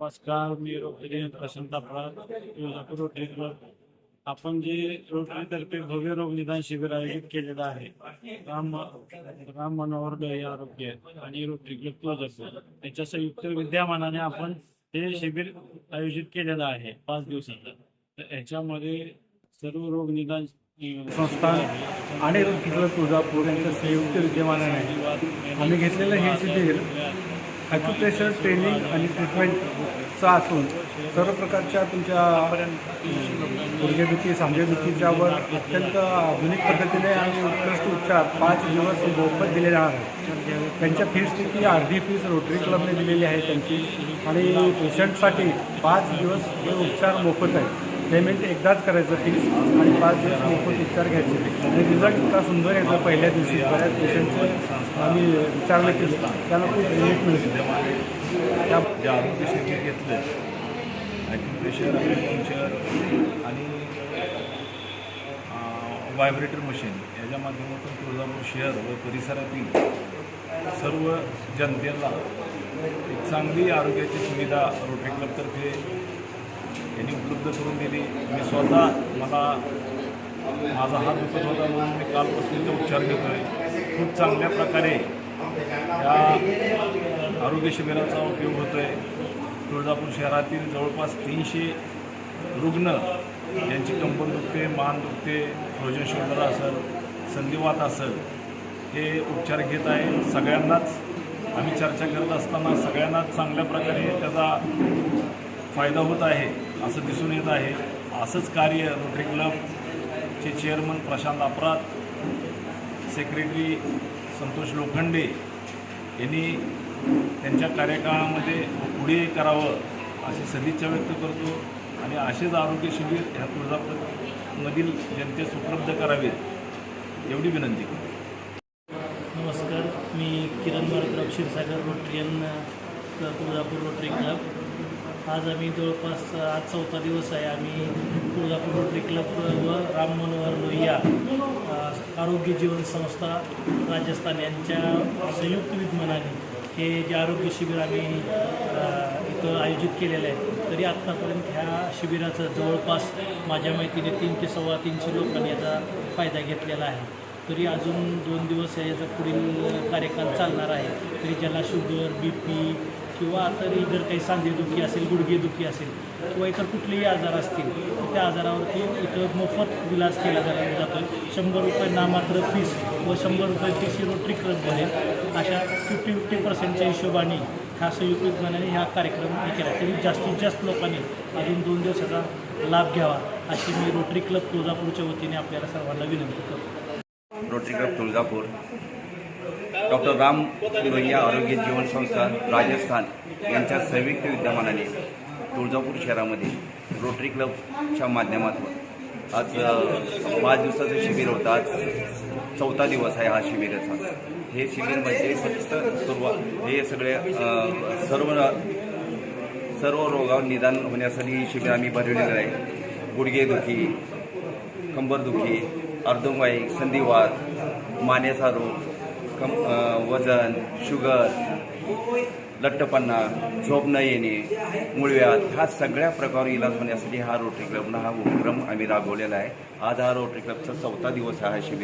नमस्कार मी रोटरी प्रशांत आपला Tuljapur Rotary club. आपण जे रोटरीतर्फे भव्य रोग निदान शिबिर आयोजित केलेलं आहे राम राम मनोहर दही आरोग्य आणि रोटरी क्लब तुळजापूर याच्या संयुक्त विद्यमानाने आपण हे शिबिर आयोजित केलेलं आहे पाच दिवसाचं. तर याच्यामध्ये सर्व रोग निदान संस्था संस्थान आणि तिकडं तुळजापूर यांच्या संयुक्त विद्यमानाने आम्ही घेतलेलं हे शिबिर ॲक्युप्रेशर ट्रेनिंग आणि ट्रीटमेंटचा असून सर्व प्रकारच्या तुमच्या गुडघेदुखी सांधेदुखीच्यावर अत्यंत आधुनिक पद्धतीने आणि उत्कृष्ट उपचार पाच दिवस मोफत दिले जाणार आहेत. त्यांच्या फीसची अर्धी फीस रोटरी क्लबने दिलेली आहे त्यांची आणि पेशंटसाठी पाच दिवस हे उपचार मोफत आहे पेमेंट एकदाच करायचं फीस आणि पाच दिवस मोफत उपचार घ्यायचे. आणि रिझल्ट इतका सुंदर येतो पहिल्या दिवशी. बऱ्याच पेशंटचे आम्ही विचारलं की त्यांना खूप रिलीफ मिळते त्या जे आरोग्य सेवा घेतलं प्रेशर ॲक्युपंक्चर आणि व्हायब्रेटर मशीन याच्या माध्यमातून तुळजापूर शहर व परिसरातील सर्व जनतेला एक चांगली आरोग्याची सुविधा रोटरी क्लबतर्फे यांनी उपलब्ध करून दिली. मी स्वतः मला माझा हात दुखत होता म्हणून मी कालपासून ते उपचार घेतो आहे खूप चांगल्या प्रकारे या आरोग्य शिबिराचा उपयोग होतो आहे तुळजापूर शहरातील जवळपास तीनशे रुग्ण यांची कंबर दुखते मान दुखते फ्रोजन शोल्डर असेल संधिवात असेल हे उपचार घेत आहे. सगळ्यांनाच आम्ही चर्चा करत असताना सगळ्यांनाच चांगल्या प्रकारे त्याचा फायदा होत आहे. असं दिसून येत आहे. असंच कार्य रोटरी क्लबचे चेअरमन प्रशांत अपराध सेक्रेटरी संतोष लोखंडे यांनी त्यांच्या कार्यकाळामध्ये पुढे करावं अशी सदिच्छा व्यक्त करतो आणि असेच आरोग्य शिबिर ह्या तुळजापूरमधील जनतेस उपलब्ध करावेत. एवढी विनंती. करतो नमस्कार. मी किरण मारुतराव क्षीरसागर रोटरियन अ, तुळजापूर रोटरी क्लब आज आम्ही जवळपास आज चौथा दिवस आहे. आम्ही तुळजापूर रोटरी क्लब व राम मनोहर लोहिया आरोग्य जीवन संस्था राजस्थान यांच्या संयुक्त विद्यमानाने हे जे आरोग्य शिबिर आम्ही इथं आयोजित केलेलं आहे. तरी आत्तापर्यंत ह्या शिबिराचं जवळपास माझ्या माहितीने तीन ते सव्वा तीनशे लोकांनी याचा फायदा घेतलेला आहे. तरी अजून दोन दिवस याचा पुढील कार्यकाल चालणार आहे. तरी ज्याला शुगर बी पी किंवा तरी जर काही सांधेदुखी असेल गुडघेदुखी असेल किंवा इतर कुठलेही आजार असतील त्या आजारावरती इथं मोफत इलाज केला जाणार जातो शंभर रुपये नामात्र फीस व शंभर रुपये फीस ही रोटरी क्लब भरेल अशा फिफ्टी फिफ्टी पर्सेंटच्या हिशोबाने ह्या संयुक्त विज्ञानाने हा कार्यक्रम हे केला. तरी जास्तीत जास्त लोकांनी अजून दोन दिवसाचा लाभ घ्यावा अशी मी रोटरी क्लब तुळजापूरच्या वतीने आपल्याला सर्वांना विनंती करतो. Rotary club Tuljapur. Doctor Ram Lohia आरोग्य जीवन संस्था राजस्थान यांच्या संयुक्त विद्यमानाने तुळजापूर शहरामध्ये रोटरी क्लबच्या माध्यमातून आज पाच दिवसाचं शिबिर होतं. आज चौथा दिवस आहे हा शिबिराचा. हे शिबिर म्हणजे फक्त सुरुवात. हे सगळे सर्व सर्व रोगावर निदान होण्यासाठी ही शिबिर आम्ही भरवलेलं आहे. गुडघेदुखी कंबरदुखी अर्धवाईक संधिवात मानेचा रोग कम वजन शुगर लठ्ठपणा झोप न येणे मुळव्यात ह्या सगळ्या प्रकार इलाज होण्यासाठी हा रोटरी क्लबनं हा उपक्रम आम्ही राबवलेला आहे. आज हा रोटरी क्लबचा चौथा दिवस आहे हा शिबिर.